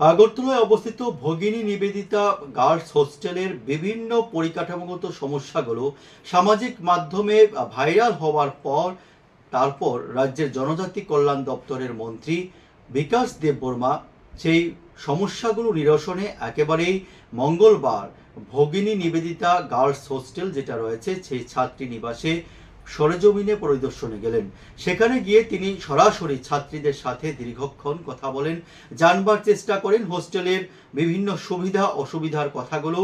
আগরতলায় অবস্থিত ভগিনী নিবেদিতা গার্লস হোস্টেলের বিভিন্ন পরিকাঠামোগত সমস্যাগুলো সামাজিক মাধ্যমে ভাইরাল হওয়ার পর তারপর রাজ্যের জনজাতি কল্যাণ দপ্তরের মন্ত্রী বিকাশ দেববর্মা সেই সমস্যাগুলো নিরসনে একেবারেই মঙ্গলবার ভগিনী নিবেদিতা গার্লস হোস্টেল যেটা রয়েছে সেই ছাত্রী নিবাসে সরেজমিনে পরিদর্শনে গেলেন। সেখানে গিয়ে তিনি সরাসরি ছাত্রীদের সাথে দীর্ঘক্ষণ কথা বলেন, জানবার চেষ্টা করেন হোস্টেলের বিভিন্ন সুবিধা, অসুবিধার কথাগুলো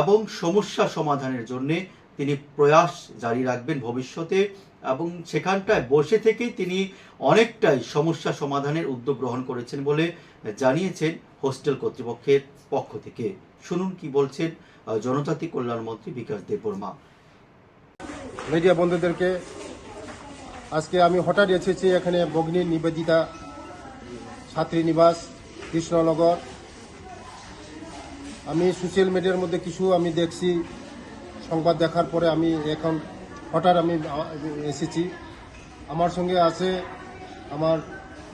এবং সমস্যা সমাধানের জন্য তিনি প্রয়াস জারি রাখবেন ভবিষ্যতে এবং সেখানটায় বসে থেকেই তিনি অনেকটাই সমস্যা সমাধানের উদ্যোগ গ্রহণ করেছেন বলে জানিয়েছেন হোস্টেল কর্তৃপক্ষের পক্ষ থেকে। শুনুন কি বলছেন জনজাতি কল্যাণ মন্ত্রী বিকাশ দেববর্মা। মিডিয়া বন্ধুদেরকে, আজকে আমি হঠাৎ এসেছি এখানে বগ্নি নিবেদিতা ছাত্রী নিবাস, কৃষ্ণনগর। আমি সোশ্যাল মিডিয়ার মধ্যে কিছু আমি দেখছি, সংবাদ দেখার পরে আমি এখন হঠাৎ আমি এসেছি। আমার সঙ্গে আছে আমার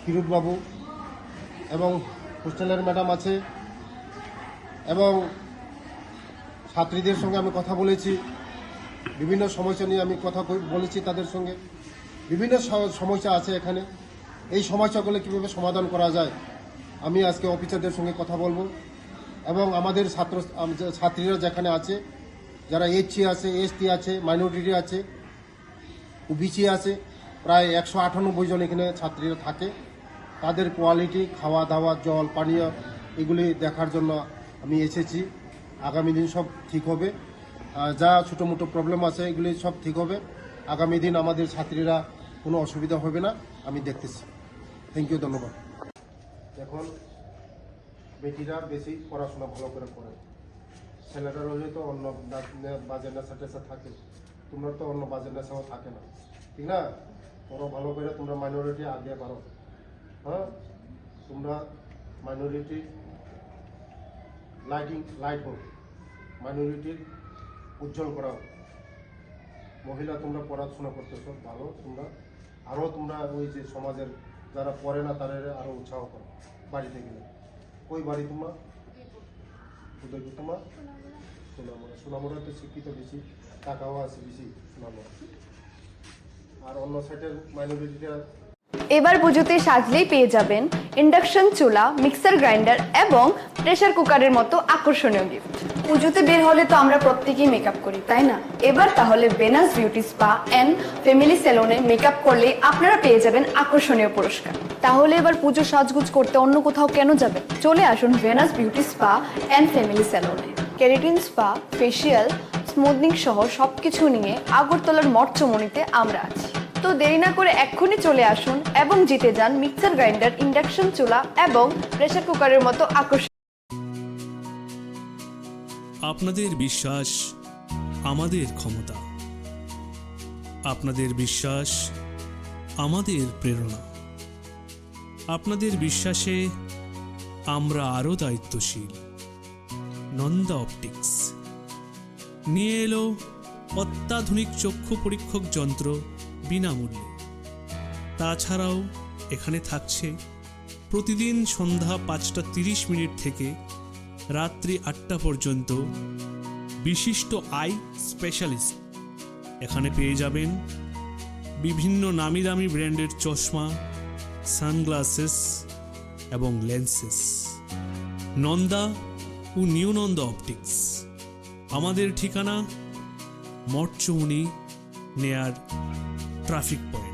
কিরুত বাবু এবং হোস্টেলের ম্যাডাম আছে এবং ছাত্রীদের সঙ্গে আমি কথা বলেছি। বিভিন্ন সমস্যা নিয়ে আমি কথা বলেছি তাদের সঙ্গে। বিভিন্ন সমস্যা আছে এখানে। এই সমস্যাগুলো কীভাবে সমাধান করা যায়, আমি আজকে অফিসারদের সঙ্গে কথা বলব। এবং আমাদের ছাত্র ছাত্রীরা যেখানে আছে, যারা এইচসি আছে এসটি আছে মাইনরিটি আছে ওবিসি আছে, প্রায় একশো আটানব্বই জন এখানে ছাত্রীরা থাকে। তাদের কোয়ালিটি খাওয়া দাওয়া জল, পানীয়, এগুলি দেখার জন্য আমি এসেছি। আগামী দিন সব ঠিক হবে। যা ছোটো মোটো প্রবলেম আছে, এগুলি সব ঠিক হবে। আগামী দিন আমাদের ছাত্রীরা কোনো অসুবিধা হবে না। আমি দেখতেছি। থ্যাংক ইউ ধন্যবাদ। এখন বেটিরা বেশি পড়াশোনা ভালো করে করে। ছেলেরা রয়েছে তো অন্য না- না- বাজে নেশা টেশা থাকে। তোমরা তো অন্য বাজে নেশাও থাকে না। ঠিক না? পড়ো ভালো করে তোমরা মাইনরিটি আগে পারো হ্যাঁ? তোমরা মাইনরিটি লাইটিং লাইট হোক মাইনরিটির উজ্জ্বল করা মহিলা, তোমরা পড়াশোনা করতেছো, ভালো, তোমরা। আরও তোমরা ওই যে সমাজের যারা পড়ে না, তাদের আরও উৎসাহ করো, বাড়িতে গেলে। ওই বাড়ি তোমরা? উদয়পুর। তোমার? সোনামুড়া। সোনামুড়াতে শিক্ষিত বেশি, টাকাও আছে বেশি, সোনামুড়া। আর অন্য সাইডের মাইনরিটিরা এবার পুজোতে সাজলেই পেয়ে যাবেন ইন্ডাকশন চুলা মিক্সার গ্রাইন্ডার এবং প্রেসার কুকারের মতো আকর্ষণীয় গিফট পুজোতে বের হলে তো আমরা প্রত্যেকেই মেকআপ করি, তাই না? এবার তাহলে Venus beauty spa and family সেলুনে মেকআপ করলে আপনারা পেয়ে যাবেন আকর্ষণীয় পুরস্কার। তাহলে এবার পুজো সাজগুজ করতে অন্য কোথাও কেন যাবে? চলে আসুন Venus beauty spa and family সেলুনে কেরিটিন স্পা ফেসিয়াল স্মুথনিং সহ সব কিছু নিয়ে আগরতলার মঠচমনিতে আমরা আছি। তো দেরি না করে এক্ষুনি চলে আসুন এবং জিতে যান মিক্সার গ্রাইন্ডার, ইন্ডাকশন চুলা এবং প্রেসার কুকারের মতো আকর্ষণ আপনাদের বিশ্বাস, আমাদের ক্ষমতা। আপনাদের বিশ্বাস, আমাদের প্রেরণা। আপনাদের বিশ্বাসে আমরা আরও দায়িত্বশীল। নন্দা অপটিক্স। নিয়ে এলো অত্যাধুনিক চক্ষু পরীক্ষক যন্ত্র। বিনামূল্যে। তাছাড়াও এখানে থাকছে প্রতিদিন সন্ধ্যা পাঁচটা তিরিশ মিনিট থেকে রাত্রি আটটা পর্যন্ত বিশিষ্ট আই স্পেশালিস্ট। এখানে পেয়ে যাবেন বিভিন্ন নামি দামি ব্র্যান্ডের চশমা, সানগ্লাসেস এবং লেন্সেস। নন্দা ও নিউ নন্দা অপটিক্স। আমাদের ঠিকানা মঠচৌনি, নেয়ার Traffic Point.